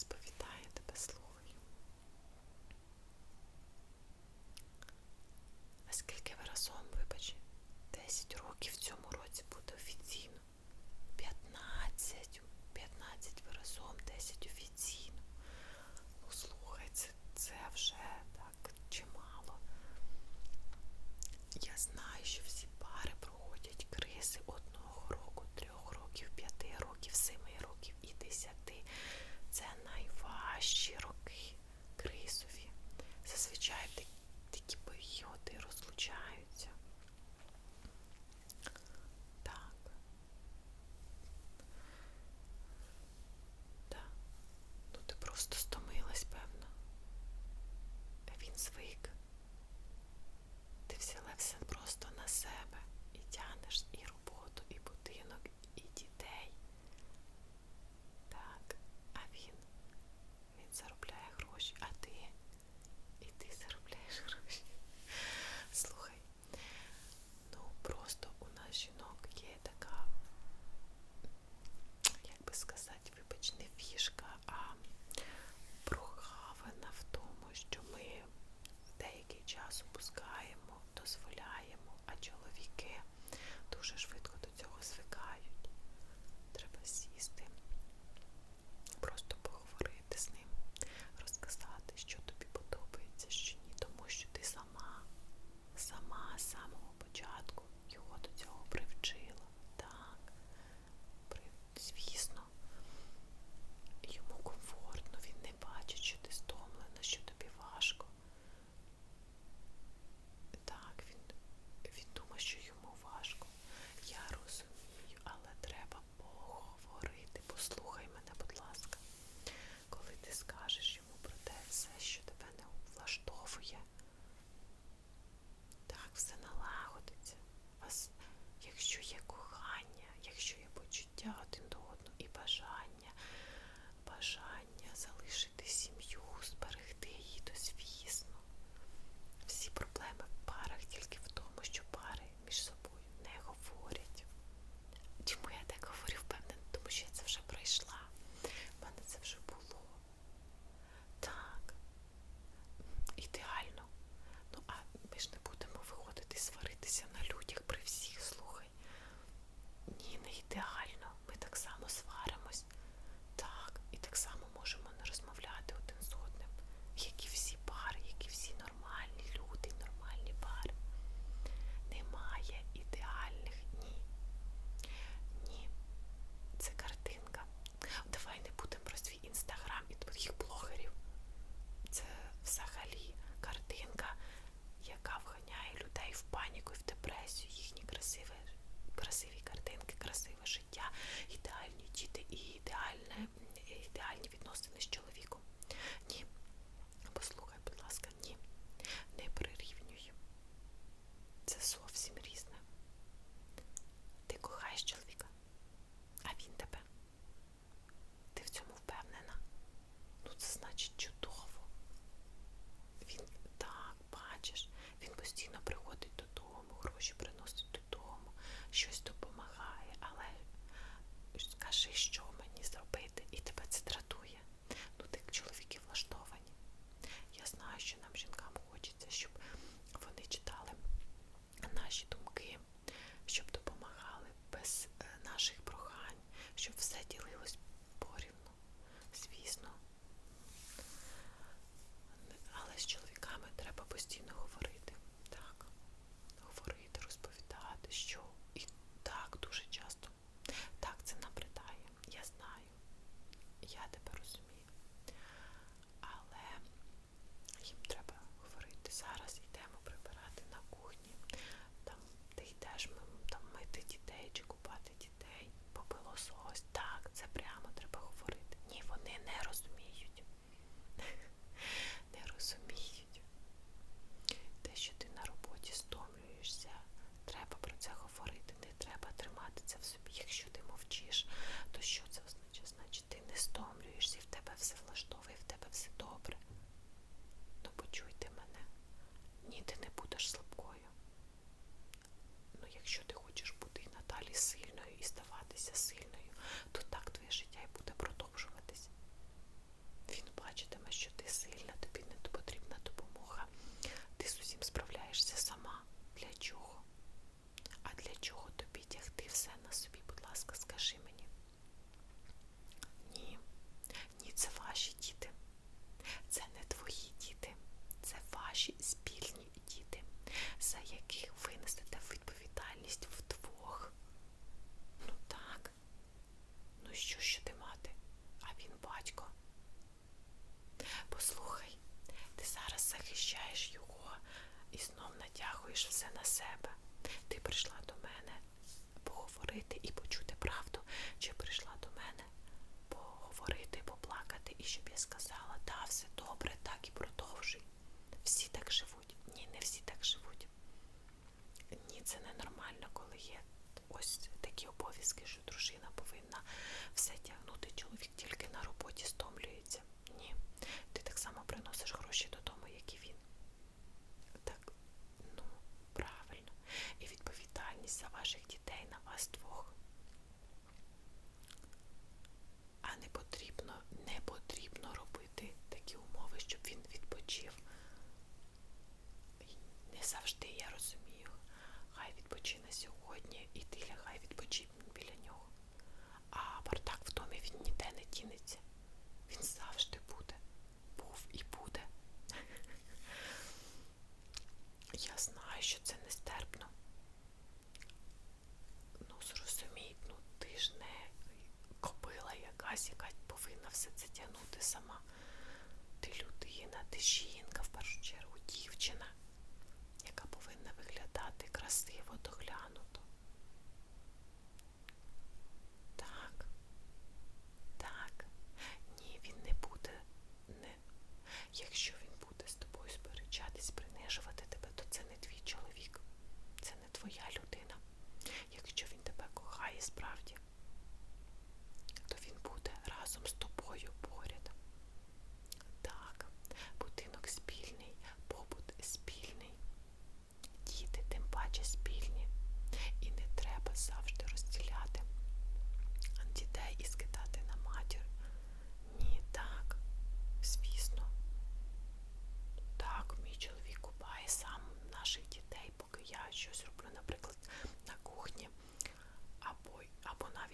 Розповідає і ставатися сильною, то так твоє життя і буде продовжуватись. Він бачитиме, що ти сильна, тобі не потрібна допомога. Ти з усім справляєшся сама. Для чого? А для чого тобі тягти все на собі? Будь ласка, скажи мені.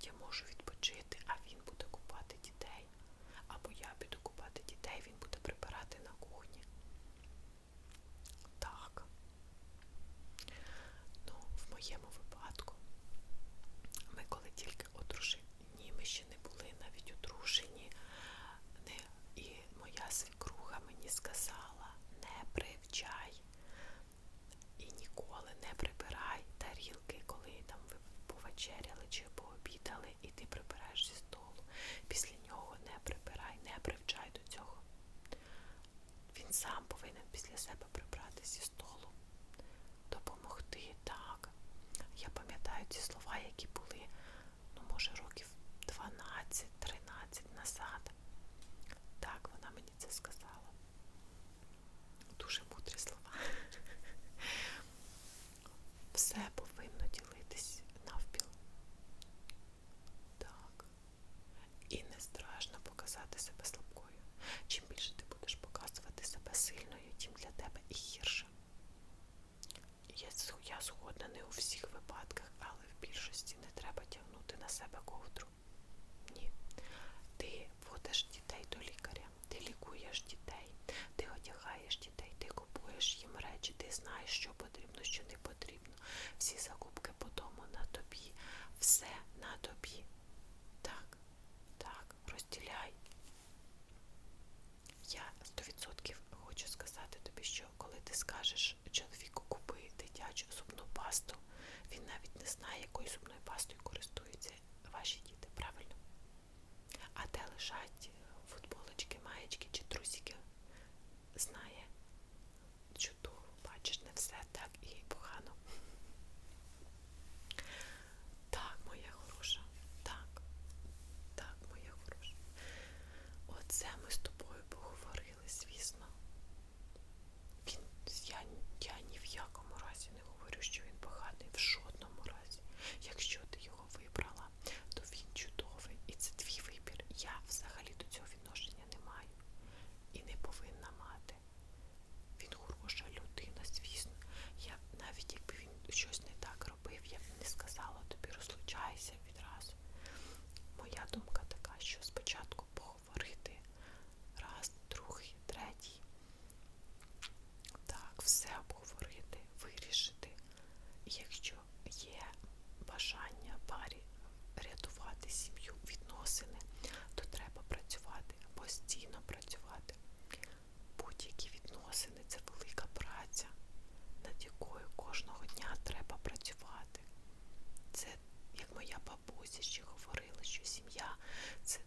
я можу відпочити, а він буде купати дітей. Або я піду купати дітей, він буде прибирати на кухні. Так. Ну, в моєму постійно працювати. Будь-які відносини це велика праця, над якою кожного дня треба працювати. Це, як моя бабуся ще говорила, що сім'я це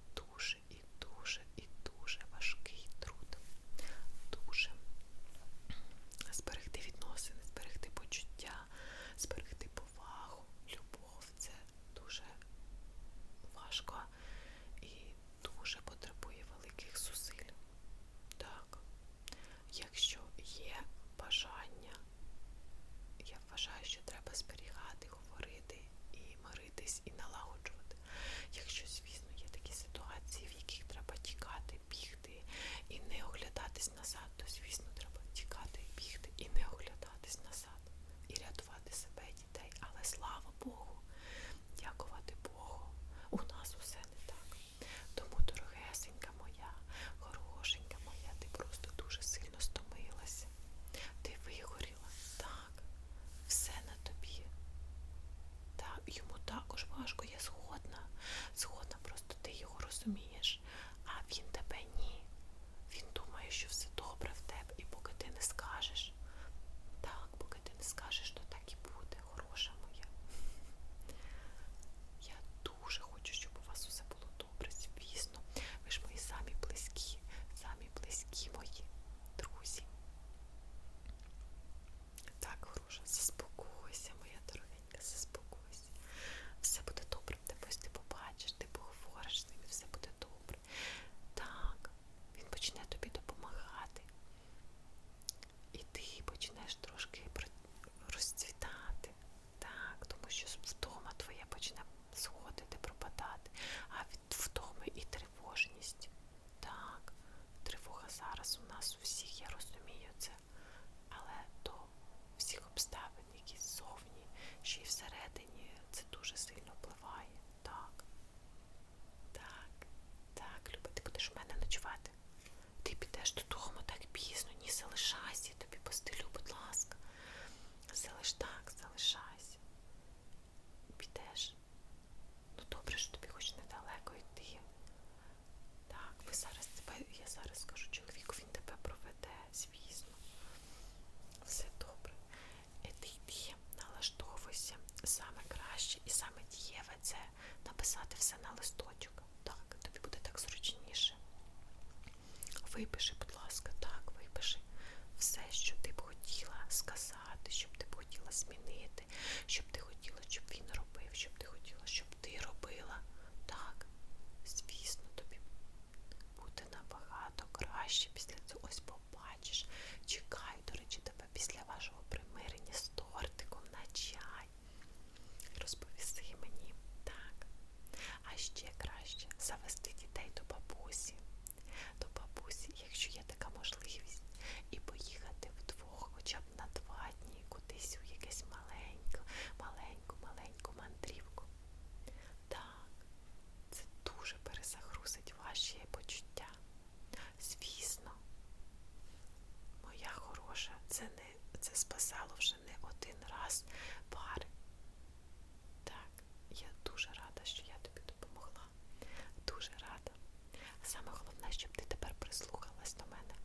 in the lounge. ще всередині це дуже сильно впливає. Так, так, так, Люба, ти будеш у мене ночувати. Ти підеш додому так пізно, ні, залишайся, тобі постелю, будь ласка. Залиш так, залишай. це написати все на листочок. Так, тобі буде так зручніше. Випиши, будь ласка, так, випиши все, що ти б хотіла сказати, що б ти б хотіла змінити, щоб ти хотіла. тепер прислухалась до мене.